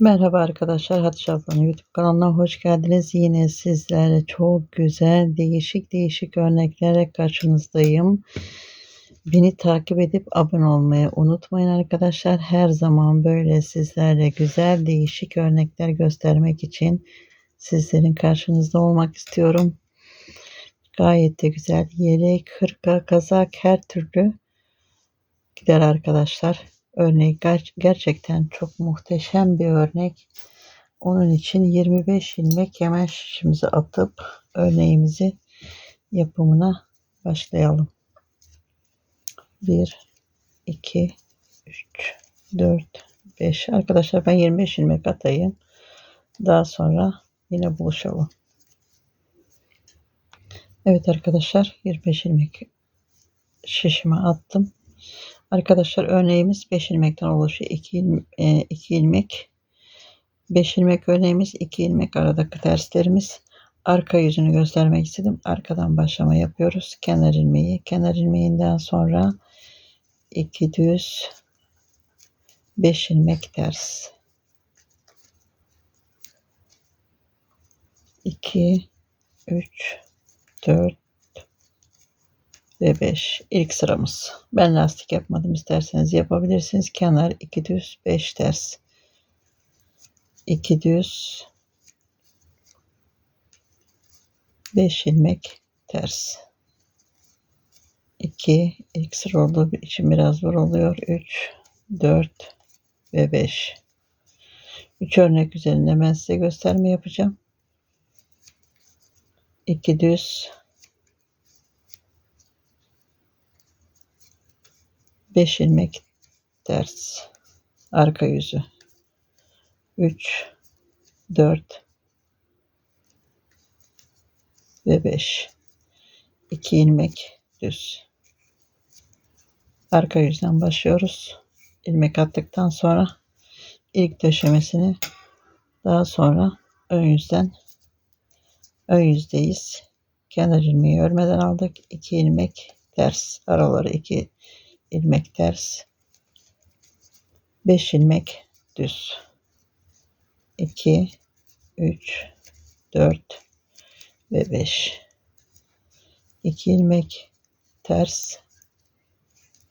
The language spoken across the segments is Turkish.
Merhaba arkadaşlar, Hatice ablanın YouTube kanalına hoş geldiniz. Yine sizlerle çok güzel, değişik değişik örneklerle karşınızdayım. Beni takip edip abone olmayı unutmayın arkadaşlar. Her zaman böyle sizlerle güzel, değişik örnekler göstermek için sizlerin karşınızda olmak istiyorum. Gayet de güzel yelek, hırka, kazak her türlü gider arkadaşlar. Örnek ger- gerçekten çok muhteşem bir örnek. Onun için 25 ilmek hemen şişimizi atıp örneğimizi yapımına başlayalım. 1 2 3 4 5 Arkadaşlar ben 25 ilmek atayım. Daha sonra yine buluşalım. Evet arkadaşlar 25 ilmek şişime attım. Arkadaşlar örneğimiz 5 ilmekten oluşuyor. 2 ilmek, 2 ilmek 5 ilmek örneğimiz 2 ilmek aradaki terslerimiz arka yüzünü göstermek istedim. Arkadan başlama yapıyoruz. Kenar ilmeği, kenar ilmeğinden sonra 2 düz 5 ilmek ters. 2 3 4 ve 5 ilk sıramız. Ben lastik yapmadım isterseniz yapabilirsiniz. Kenar 2 düz 5 ters. 2 düz 5 ilmek ters. 2 ilk sıra olduğu için biraz zor oluyor. 3 4 ve 5. 3 örnek üzerinde ben size gösterme yapacağım. 2 düz 5 ilmek ters arka yüzü. 3 4 ve 5 2 ilmek düz. Arka yüzden başlıyoruz. İlmek attıktan sonra ilk döşemesini daha sonra ön yüzden ön yüzdeyiz. Kenar ilmeği örmeden aldık. 2 ilmek ters. Araları 2 ilmek ters. 5 ilmek düz. 2 3 4 ve 5 2 ilmek ters.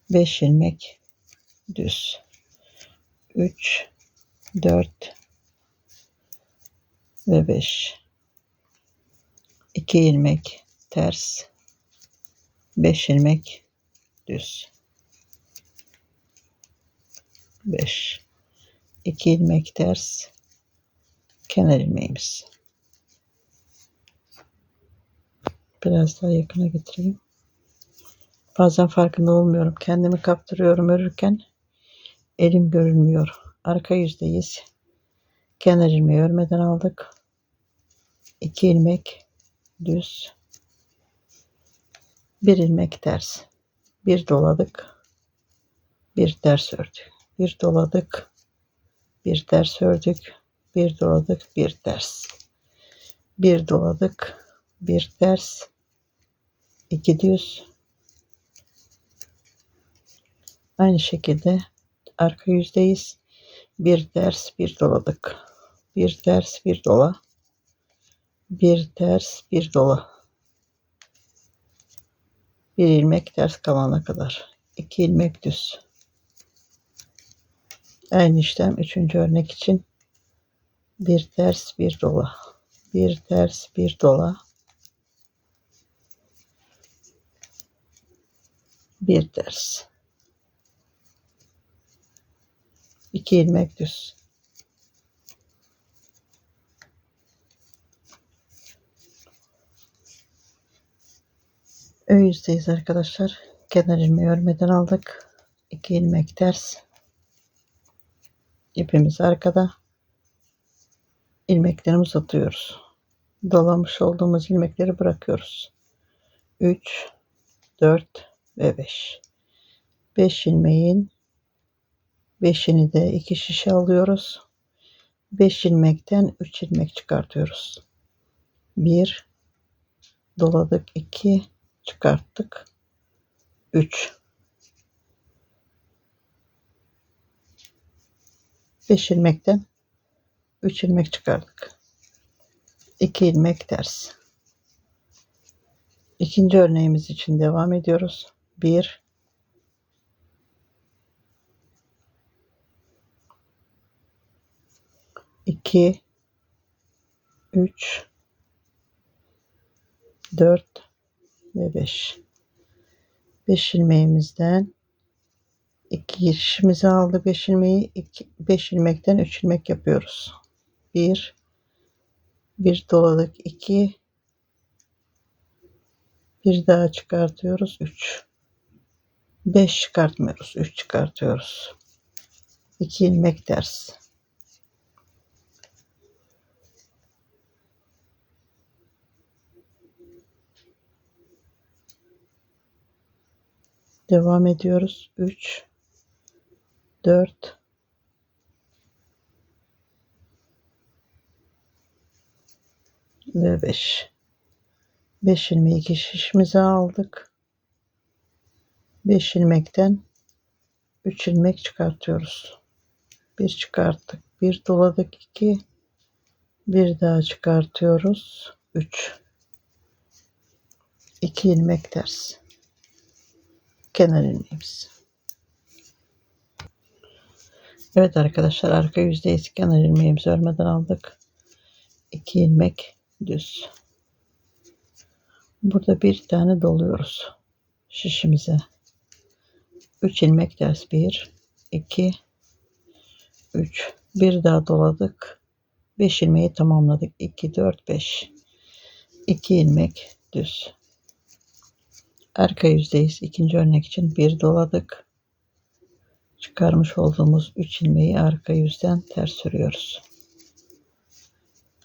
5 ilmek düz. 3 4 ve 5 2 ilmek ters. 5 ilmek düz 5 2 ilmek ters kenar ilmeğimiz. Biraz daha yakına getireyim. Bazen farkında olmuyorum. Kendimi kaptırıyorum örürken. Elim görünmüyor. Arka yüzdeyiz. Kenar ilmeği örmeden aldık. 2 ilmek düz. Bir ilmek ters bir doladık. Bir ters ördük bir doladık, bir ters ördük, bir doladık, bir ters. Bir doladık, bir ters, iki düz. Aynı şekilde arka yüzdeyiz. Bir ters, bir doladık. Bir ters, bir dola. Bir ters, bir dola. Bir ilmek ters kalana kadar. iki ilmek düz. Aynı işlem üçüncü örnek için. Bir ters bir dola. Bir ters bir dola. Bir ters. İki ilmek düz. Ön yüzdeyiz arkadaşlar. Kenar ilmeği örmeden aldık. 2 ilmek ters ipimiz arkada. İlmeklerimizi atıyoruz dolamış olduğumuz ilmekleri bırakıyoruz. 3 4 ve 5 5 ilmeğin 5'ini de 2 şişe alıyoruz. 5 ilmekten 3 ilmek çıkartıyoruz. 1 doladık 2 çıkarttık. 3 5 ilmekten 3 ilmek çıkardık. 2 ilmek ters. İkinci örneğimiz için devam ediyoruz. 1 2 3 4 ve 5 5 ilmeğimizden 2 girişimizi aldı 5 ilmeği 5 ilmekten 3 ilmek yapıyoruz. 1 bir doladık. 2 bir daha çıkartıyoruz. 3 5 çıkartmıyoruz. 3 çıkartıyoruz. 2 ilmek ters Devam ediyoruz. 3 4 ve 5. 5 ilmeği şişimize aldık. 5 ilmekten 3 ilmek çıkartıyoruz. Bir çıkarttık. Bir doladık 2 bir daha çıkartıyoruz. 3 2 ilmek ters kenar ilmeğimiz. Evet arkadaşlar arka yüzdeyiz kenar ilmeğimizi örmeden aldık. 2 ilmek düz. Burada bir tane doluyoruz şişimize. 3 ilmek ters 1 2 3 bir daha doladık. 5 ilmeği tamamladık. 2 4 5 2 ilmek düz. Arka yüzdeyiz. İkinci örnek için bir doladık. Çıkarmış olduğumuz 3 ilmeği arka yüzden ters örüyoruz.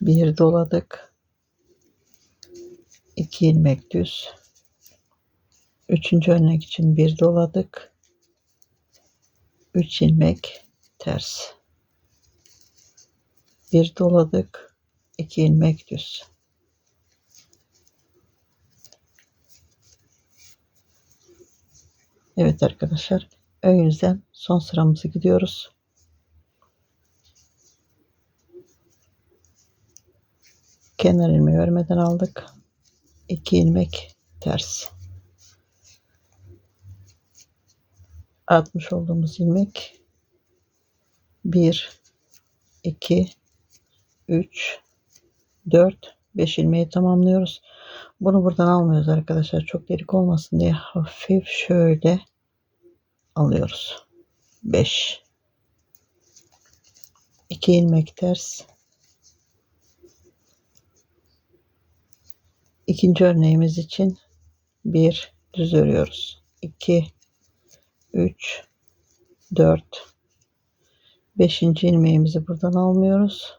Bir doladık. 2 ilmek düz. Üçüncü örnek için bir doladık. 3 ilmek ters. Bir doladık. 2 ilmek düz. Evet arkadaşlar. Ön yüzden son sıramızı gidiyoruz. Kenar ilmeği örmeden aldık. 2 ilmek ters. Atmış olduğumuz ilmek 1 2 3 4 5 ilmeği tamamlıyoruz. Bunu buradan almıyoruz arkadaşlar. Çok delik olmasın diye hafif şöyle alıyoruz. 5 2 ilmek ters. İkinci örneğimiz için bir düz örüyoruz. 2 3 4 5. ilmeğimizi buradan almıyoruz.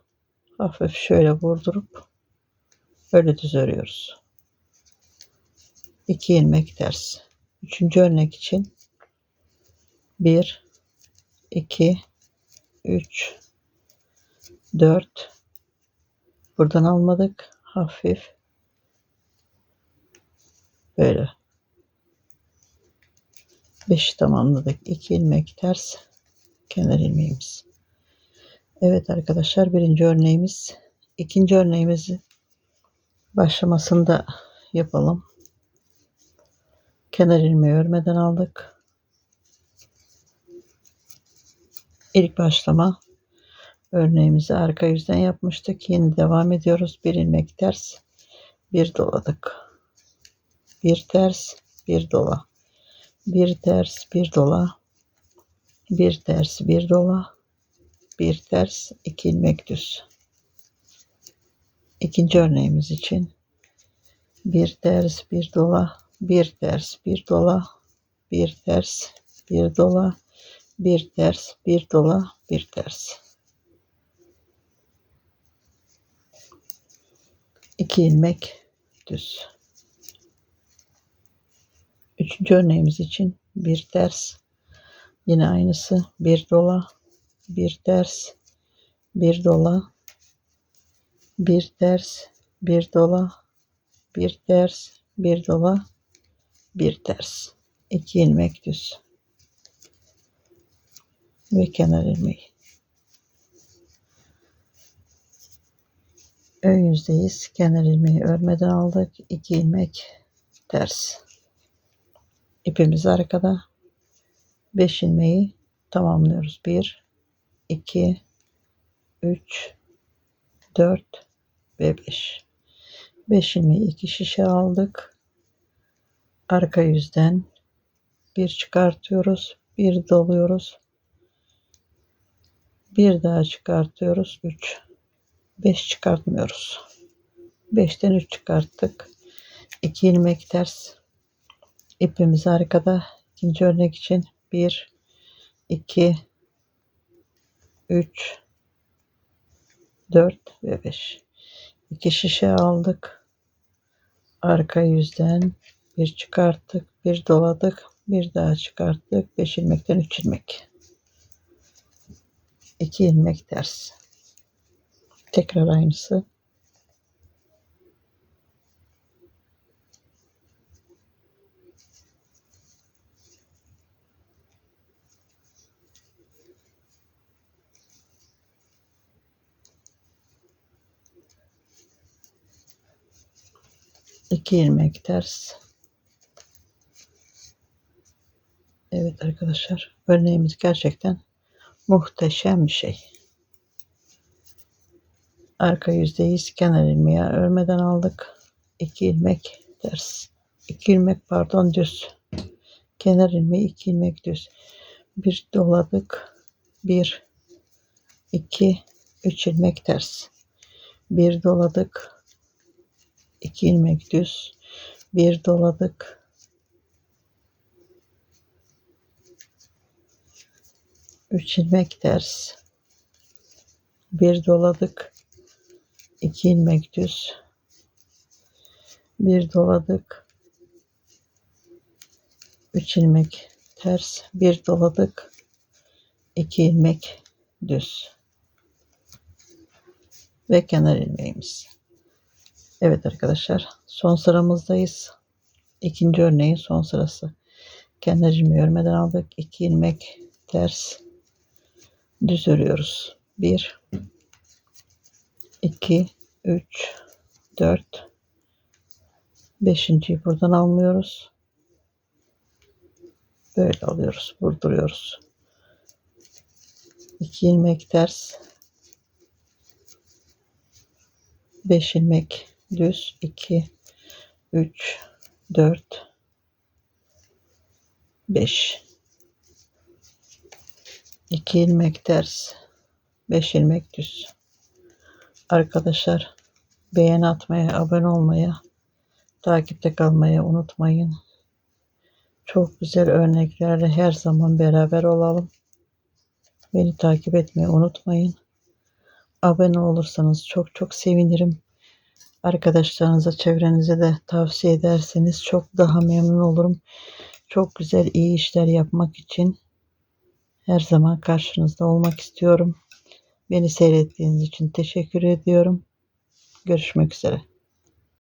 Hafif şöyle vurdurup öyle düz örüyoruz. 2 ilmek ters. Üçüncü örnek için 1 2 3 4 buradan almadık. Hafif. Böyle. 5 tamamladık. 2 ilmek ters. Kenar ilmeğimiz. Evet arkadaşlar birinci örneğimiz. İkinci örneğimizi başlamasında yapalım. Kenar ilmeği örmeden aldık İlk başlama örneğimizi arka yüzden yapmıştık. Yeni devam ediyoruz. Bir ilmek ters, bir doladık. Bir ters, bir dola. Bir ters, bir dola. Bir ters, bir dola. Bir ters, iki ilmek düz. İkinci örneğimiz için bir ters, bir dola, bir ters, bir dola, bir ters, bir dola, bir ters, bir dola, bir ters. İki ilmek düz. Üçüncü örneğimiz için bir ters, yine aynısı bir dola, bir ters, bir dola, bir ters, bir dola, bir ters, bir dola, bir ters. İki ilmek düz ve kenar ilmeği. ön yüzdeyiz. Kenar ilmeği örmeden aldık. 2 ilmek ters. İpimiz arkada. 5 ilmeği tamamlıyoruz. 1 2 3 4 ve 5. 5 ilmeği 2 şişe aldık. Arka yüzden bir çıkartıyoruz. Bir doluyoruz. Bir daha çıkartıyoruz. 3 5 çıkartmıyoruz. 5'ten 3 çıkarttık. 2 ilmek ters. İpimiz arkada. İkinci örnek için 1 2 3 4 ve 5. 2 şişe aldık. Arka yüzden bir çıkarttık, bir doladık, bir daha çıkarttık. 5 ilmekten 3 ilmek. 2 ilmek ters. Tekrar aynısı. İki ilmek ters. Evet arkadaşlar örneğimiz gerçekten muhteşem bir şey. Arka yüzdeyiz. Kenar ilmeği örmeden aldık. 2 ilmek ters. 2 ilmek pardon düz. Kenar ilmeği 2 ilmek düz. Bir doladık. 1 2 3 ilmek ters. Bir doladık. 2 ilmek düz. Bir doladık. Üç ilmek ters. Bir doladık. 2 ilmek düz. Bir doladık 3 ilmek ters. Bir doladık 2 ilmek düz. Ve kenar ilmeğimiz. Evet arkadaşlar son sıramızdayız. İkinci örneğin son sırası. Kenar ilmeği örmeden aldık. 2 ilmek ters düz örüyoruz 1 2 3 4 5.yi buradan almıyoruz. Böyle alıyoruz. Vurduruyoruz. 2 ilmek ters. 5 ilmek düz. 2 3 4 5 2 ilmek ters. 5 ilmek düz. Arkadaşlar beğeni atmaya, abone olmaya, takipte kalmayı unutmayın. Çok güzel örneklerle her zaman beraber olalım. Beni takip etmeyi unutmayın. Abone olursanız çok çok sevinirim. Arkadaşlarınıza, çevrenize de tavsiye ederseniz çok daha memnun olurum. Çok güzel iyi işler yapmak için her zaman karşınızda olmak istiyorum. Beni seyrettiğiniz için teşekkür ediyorum. Görüşmek üzere.